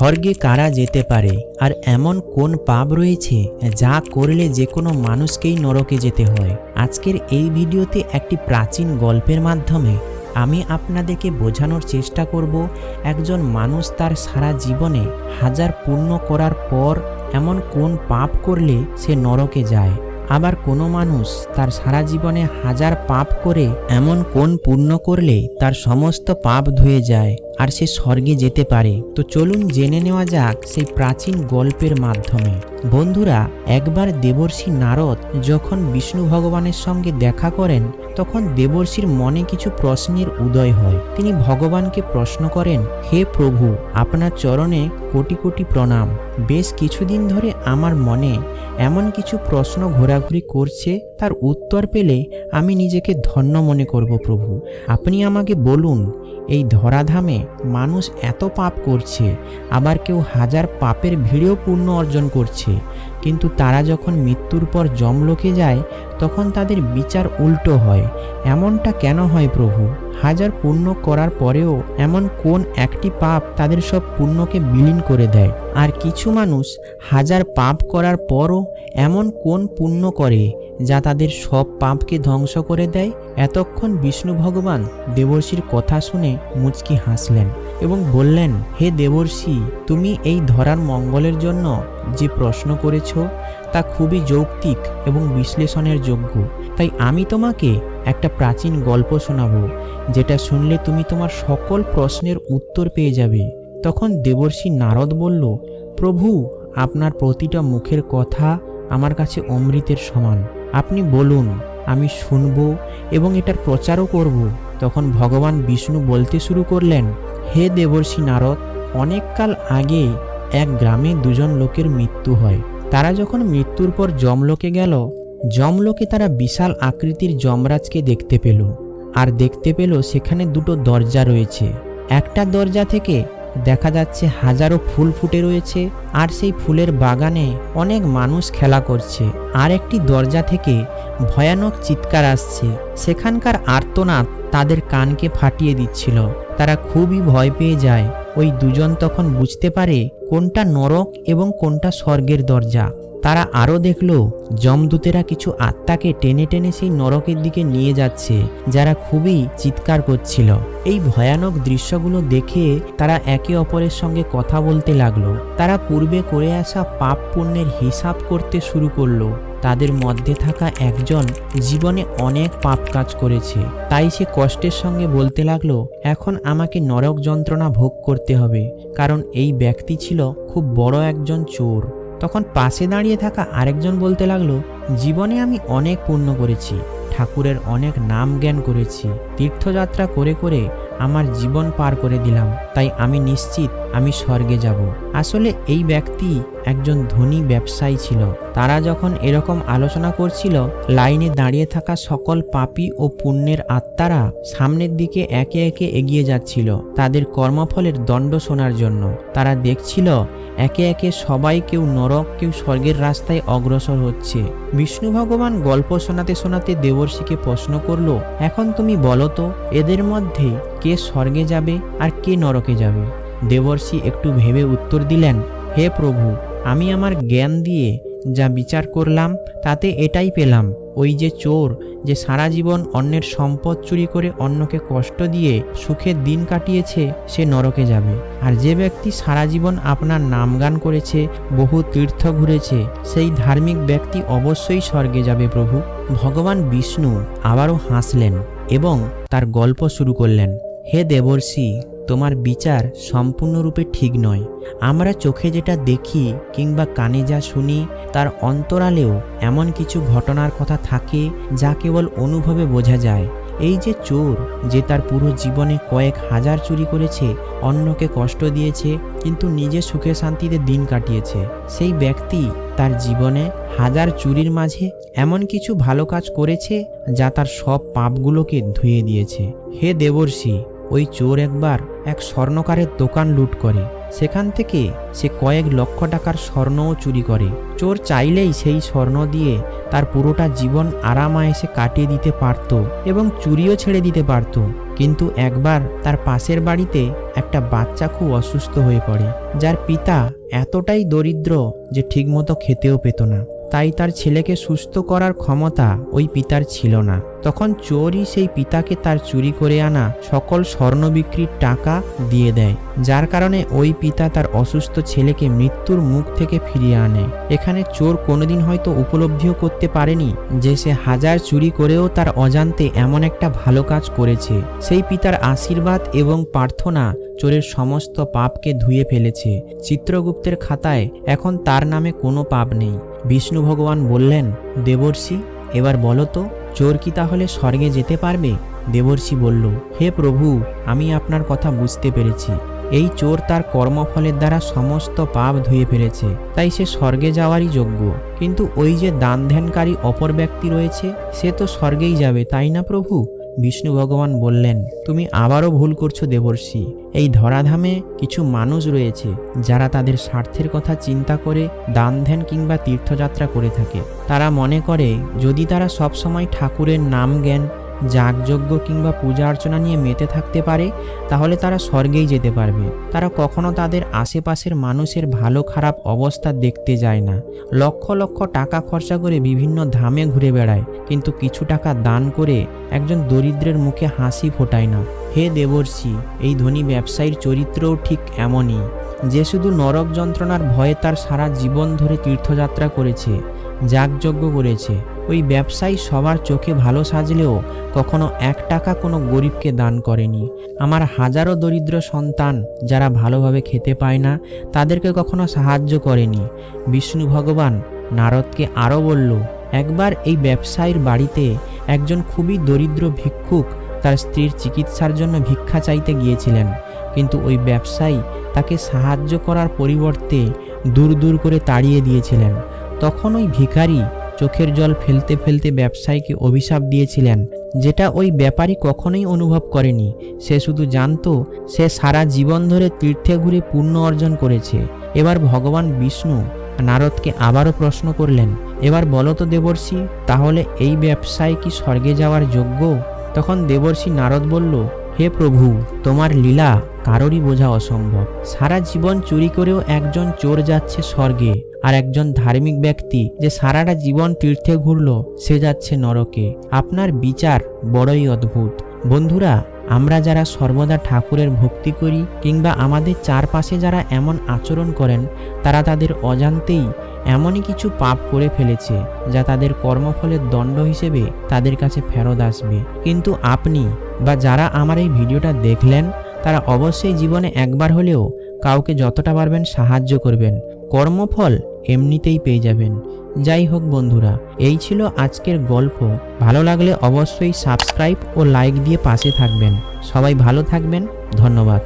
স্বর্গে কারা যেতে পারে? আর এমন কোন পাপ রয়েছে যা করলে যে কোনো মানুষকেই নরকে যেতে হয়? আজকের এই ভিডিওতে একটি প্রাচীন গল্পের মাধ্যমে আমি আপনাদেরকে বোঝানোর চেষ্টা করব একজন মানুষ তার সারা জীবনে হাজার পূর্ণ করার পর এমন কোন পাপ করলে সে নরকে যায়? আবার কোনো মানুষ তার সারা জীবনে হাজার পাপ করে এমন কোন পূর্ণ করলে তার সমস্ত পাপ ধুয়ে যায়? আর সে স্বর্গে যেতে পারে। তো চলুন জেনে নেওয়া যাক সেই প্রাচীন গল্পের মাধ্যমে। বন্ধুরা, একবার দেবর্ষি নারদ যখন বিষ্ণু ভগবানের সঙ্গে দেখা করেন, তখন দেবর্ষির মনে কিছু প্রশ্নের উদয় হয়। তিনি ভগবানকে প্রশ্ন করেন, হে প্রভু, আপনার চরণে কোটি কোটি প্রণাম। বেশ কিছুদিন ধরে আমার মনে এমন কিছু প্রশ্ন ঘোরাঘুরি করছে, তার উত্তর পেলে আমি নিজেকে ধন্য মনে করব প্রভু। আপনি আমাকে বলুন এই ধরাধামে মানুষ এত পাপ করছে, আবার কেউ হাজার পাপের ভিড়েও পূর্ণ অর্জন করছে। কিন্তু তারা যখন মৃত্যুর পর জমলোকে যায়, তখন তাদের বিচার উল্টো হয়। এমনটা কেন হয় প্রভু? হাজার পুণ্য করার পরেও এমন কোন একটি পাপ তাদের সব পুণ্যকে বিলীন করে দেয়? আর কিছু মানুষ হাজার পাপ করার পরও এমন কোন পুণ্য করে যা তাদের সব পাপকে ধ্বংস করে দেয়? এতক্ষণ বিষ্ণু ভগবান দেবর্ষির কথা শুনে মুচকি হাসলেন এবং বললেন, হে দেবর্ষি, তুমি এই ধরার মঙ্গলের জন্য যে প্রশ্ন করেছ তা খুবই যৌক্তিক এবং বিশ্লেষণের যোগ্য। তাই আমি তোমাকে একটা প্রাচীন গল্প শোনাবো, যেটা শুনলে তুমি তোমার সকল প্রশ্নের উত্তর পেয়ে যাবে। তখন দেবর্ষি নারদ বলল, প্রভু, আপনার প্রতিটা মুখের কথা আমার কাছে অমৃতের সমান। আপনি বলুন, আমি শুনব এবং এটার প্রচারও করব। তখন ভগবান বিষ্ণু বলতে শুরু করলেন, হে দেবর্ষি নারদ অনেককাল আগে এক গ্রামে দুজন লোকের মৃত্যু হয়। তারা যখন মৃত্যুর পর জমলোকে গেল জমলোকে তারা বিশাল আকৃতির যমরাজকে দেখতে পেল। আর দেখতে পেল সেখানে দুটো দরজা রয়েছে। একটা দরজা থেকে দেখা যাচ্ছে হাজারো ফুল ফুটে রয়েছে আর সেই ফুলের বাগানে অনেক মানুষ খেলা করছে। আর একটি দরজা থেকে ভয়ানক চিৎকার আসছে। সেখানকার আর্তনাদ তাদের কানকে ফাটিয়ে দিচ্ছিল। তারা খুবই ভয় পেয়ে যায়। ওই দুজন তখন বুঝতে পারে কোনটা নরক এবং কোনটা স্বর্গের দরজা। তারা আরও দেখল, যমদূতেরা কিছু আত্মাকে টেনে টেনে সেই নরকের দিকে নিয়ে যাচ্ছে, যারা খুবই চিৎকার করছিল। এই ভয়ানক দৃশ্যগুলো দেখে তারা একে অপরের সঙ্গে কথা বলতে লাগল। তারা পূর্বে করে আসা পাপ পুণ্যের হিসাব করতে শুরু করল। তাদের মধ্যে থাকা একজন জীবনে অনেক পাপ কাজ করেছে। তাই সে কষ্টের সঙ্গে বলতে লাগল, এখন আমাকে নরক যন্ত্রণা ভোগ করতে হবে। কারণ এই ব্যক্তি ছিল খুব বড় একজন চোর। তখন পাশে দাঁড়িয়ে থাকা আরেকজন বলতে লাগল, জীবনে আমি অনেক পূর্ণ করেছি, ঠাকুরের অনেক নাম জ্ঞান করেছি, তীর্থযাত্রা করে করে আমার জীবন পার করে দিলাম, তাই আমি নিশ্চিত আমি স্বর্গে যাব। আসলে এই ব্যক্তি একজন ধনী ব্যবসায়ী ছিল। তারা যখন এরকম আলোচনা করছিল, লাইনে দাঁড়িয়ে থাকা সকল পাপী ও পুণ্যের আত্মারা সামনের দিকে একে একে এগিয়ে যাচ্ছিল তাদের কর্মফলের দণ্ড শোনার জন্য। তারা দেখছিল, একে একে সবাই কেউ নরক, কেউ স্বর্গের রাস্তায় অগ্রসর হচ্ছে। বিষ্ণু ভগবান গল্প শোনাতে শোনাতে দেবর্ষিকে প্রশ্ন করল, এখন তুমি বলো তো, এদের মধ্যে কে স্বর্গে যাবে আর কে নরকে যাবে? দেবর্ষি একটু ভেবে উত্তর দিলেন, হে প্রভু আমি আমার জ্ঞান দিয়ে যা বিচার করলাম, তাতে এটাই পেলাম। ওই যে চোর, যে সারা জীবন অন্যের সম্পদ চুরি করে অন্যকে কষ্ট দিয়ে সুখের দিন কাটিয়েছে, সে নরকে যাবে। আর যে ব্যক্তি সারা জীবন আপনার নামগান করেছে, বহু তীর্থ ঘুরেছে, সেই ধার্মিক ব্যক্তি অবশ্যই স্বর্গে যাবে প্রভু। ভগবান বিষ্ণু আবারও হাসলেন এবং তার গল্প শুরু করলেন। হে দেবর্ষি তোমার বিচার সম্পূর্ণরূপে ঠিক নয়। আমরা চোখে যেটা দেখি কিংবা কানে যা শুনি, তার অন্তরালেও এমন কিছু ঘটনার কথা থাকে যা কেবল অনুভবে বোঝা যায়। এই যে চোর, যে তার পুরো জীবনে কয়েক হাজার চুরি করেছে, অন্যকে কষ্ট দিয়েছে, কিন্তু নিজে সুখে শান্তিতে দিন কাটিয়েছে। সেই ব্যক্তি তার জীবনে হাজার চুরির মাঝে এমন কিছু ভালো কাজ করেছে যা তার সব পাপগুলোকে ধুয়ে দিয়েছে। হে দেবর্ষি ওই চোর একবার এক স্বর্ণকারের দোকান লুট করে। সেখান থেকে সে কয়েক লক্ষ টাকার স্বর্ণও চুরি করে। চোর চাইলেই সেই স্বর্ণ দিয়ে তার পুরোটা জীবন আরামায়েসে কাটিয়ে দিতে পারত এবং চুরিও ছেড়ে দিতে পারত। কিন্তু একবার তার পাশের বাড়িতে একটা বাচ্চা খুব অসুস্থ হয়ে পড়ে, যার পিতা এতটাই দরিদ্র যে ঠিকমতো খেতেও পেত না। তাই তার ছেলেকে সুস্থ করার ক্ষমতা ওই পিতার ছিল না। তখন চোরই সেই পিতাকে তার চুরি করে আনা সকল স্বর্ণ বিক্রির টাকা দিয়ে দেয়, যার কারণে ওই পিতা তার অসুস্থ ছেলেকে মৃত্যুর মুখ থেকে ফিরিয়ে আনে। এখানে চোর কোনোদিন হয়তো উপলব্ধিও করতে পারেনি যে সে হাজার চুরি করেও তার অজান্তে এমন একটা ভালো কাজ করেছে। সেই পিতার আশীর্বাদ এবং প্রার্থনা চোরের সমস্ত পাপকে ধুয়ে ফেলেছে। চিত্রগুপ্তের খাতায় এখন তার নামে কোনো পাপ নেই। বিষ্ণু ভগবান বললেন, দেবর্ষি, এবার বলো তো, চোর কি তাহলে স্বর্গে যেতে পারবে? দেবর্ষি বলল, হে প্রভু, আমি আপনার কথা বুঝতে পেরেছি। এই চোর তার কর্মফলের দ্বারা সমস্ত পাপ ধুয়ে ফেলেছে, তাই সে স্বর্গে যাওয়ারই যোগ্য। কিন্তু ওই যে দান ধ্যানকারী অপর ব্যক্তি রয়েছে, সে তো স্বর্গেই যাবে, তাই না প্রভু? বিষ্ণু ভগবান বললেন, তুমি আবারও ভুল করছ দেবর্ষি। এই ধরাধামে কিছু মানুষ রয়েছে যারা তাদের স্বার্থের কথা চিন্তা করে দান ধ্যান কিংবা তীর্থযাত্রা করে থাকে। তারা মনে করে, যদি তারা সবসময় ঠাকুরের নাম জ্ঞান যাগযজ্ঞ কিংবা পূজা অর্চনা নিয়ে মেতে থাকতে পারে, তাহলে তারা স্বর্গেই যেতে পারবে। তারা কখনো তাদের আশেপাশের মানুষের ভালো খারাপ অবস্থা দেখতে যায় না। লক্ষ লক্ষ টাকা খরচা করে বিভিন্ন ধামে ঘুরে বেড়ায়, কিন্তু কিছু টাকা দান করে একজন দরিদ্রের মুখে হাসি ফোটায় না। হে দেবর্ষি, এই ধনী ব্যবসায়ীর চরিত্রও ঠিক এমনই। যে শুধু নরক যন্ত্রণার ভয়ে তার সারা জীবন ধরে তীর্থযাত্রা করেছে যাগযজ্ঞ করেছে। ওই ব্যবসায়ী সবার চোখে ভালো সাজলেও কখনো এক টাকা কোনো গরিবকে দান করেনি। আমার হাজারো দরিদ্র সন্তান যারা ভালোভাবে খেতে পায় না, তাদেরকে কখনো সাহায্য করেনি। বিষ্ণু ভগবান নারদকে আরও বলল, একবার এই ব্যবসায়ীর বাড়িতে একজন খুবই দরিদ্র ভিক্ষুক তার স্ত্রীর চিকিৎসার জন্য ভিক্ষা চাইতে গিয়েছিলেন। কিন্তু ওই ব্যবসায়ী তাকে সাহায্য করার পরিবর্তে দূর দূর করে তাড়িয়ে দিয়েছিলেন। তখন ওই ভিখারি চোখের জল ফেলতে ফেলতে ব্যবসায়ীকে অভিশাপ দিয়েছিলেন, যেটা ওই ব্যাপারী কখনোই অনুভব করেনি। সে শুধু জানতো, সে সারা জীবন ধরে তীর্থে ঘুরে পুণ্য অর্জন করেছে। এবার ভগবান বিষ্ণু নারদকে আবারও প্রশ্ন করলেন, এবার বলো তো দেবর্ষি, তাহলে এই ব্যবসায় কি স্বর্গে যাওয়ার যোগ্য? তখন দেবর্ষি নারদ বলল হে প্রভু, তোমার লীলা কারোরই বোঝা অসম্ভব। সারা জীবন চুরি করেও একজন চোর যাচ্ছে স্বর্গে, আর একজন ধার্মিক ব্যক্তি যে সারাটা জীবন তীর্থে ঘুরল, সে যাচ্ছে নরকে। আপনার বিচার বড়ই অদ্ভুত। বন্ধুরা আমরা যারা সর্বদা ঠাকুরের ভক্তি করি কিংবা আমাদের চারপাশে যারা এমন আচরণ করেন, তারা তাদের অজান্তেই এমনই কিছু পাপ করে ফেলেছে যা তাদের কর্মফলের দণ্ড হিসেবে তাদের কাছে ফেরত আসবে। কিন্তু আপনি বা যারা আমার এই ভিডিওটা দেখলেন, তারা অবশ্যই জীবনে একবার হলেও কাউকে যতটা পারবেন সাহায্য করবেন। কর্মফল এমনিতেই পেয়ে যাবেন। যাই হোক বন্ধুরা, এই ছিল আজকের গল্প। ভালো লাগলে অবশ্যই সাবস্ক্রাইব ও লাইক দিয়ে পাশে থাকবেন। সবাই ভালো থাকবেন। ধন্যবাদ।